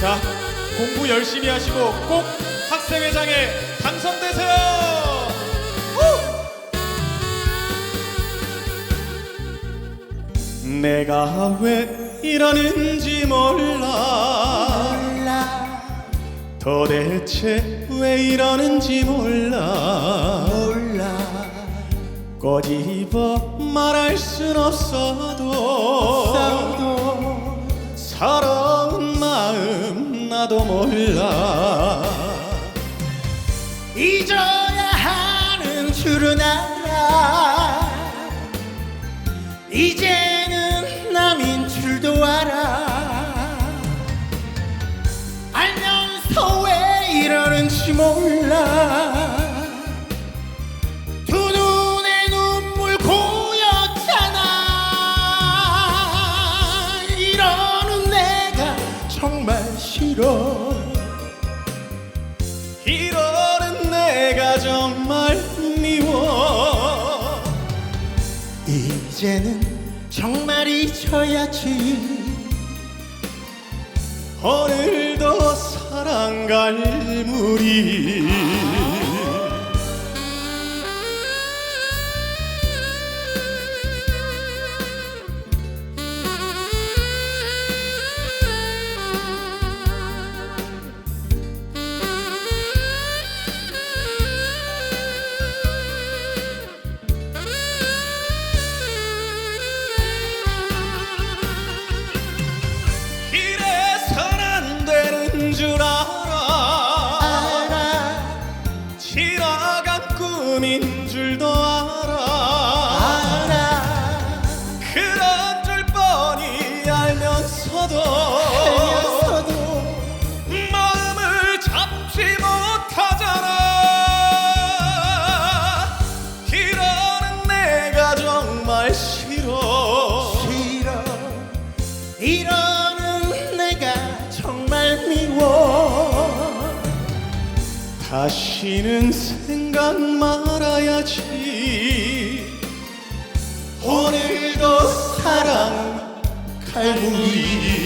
자, 공부 열심히 하시고 꼭 학생회장에 당선되세요. 우! 내가 왜 이러는지 몰라. 도대체 왜 이러는지 몰라. 꼬집어 말할 순 없어도 몰라. 잊어야 하는 줄은 알아. 이제는 남인 줄도 알아. 알면서 왜 이러는지 몰라. 정말 싫어. 이러는 내가 정말 미워. 이제는 정말 잊어야지. 오늘도 사랑 갈무리 지나간 꿈인 줄도 알아. 알아. 그런 줄 뻔히 알면서도 알면서도 마음을 잡지 못하잖아. 이러는 내가 정말 싫어. 싫어. 이러 다시는 생각 말아야지. 오늘도 사랑 갈무리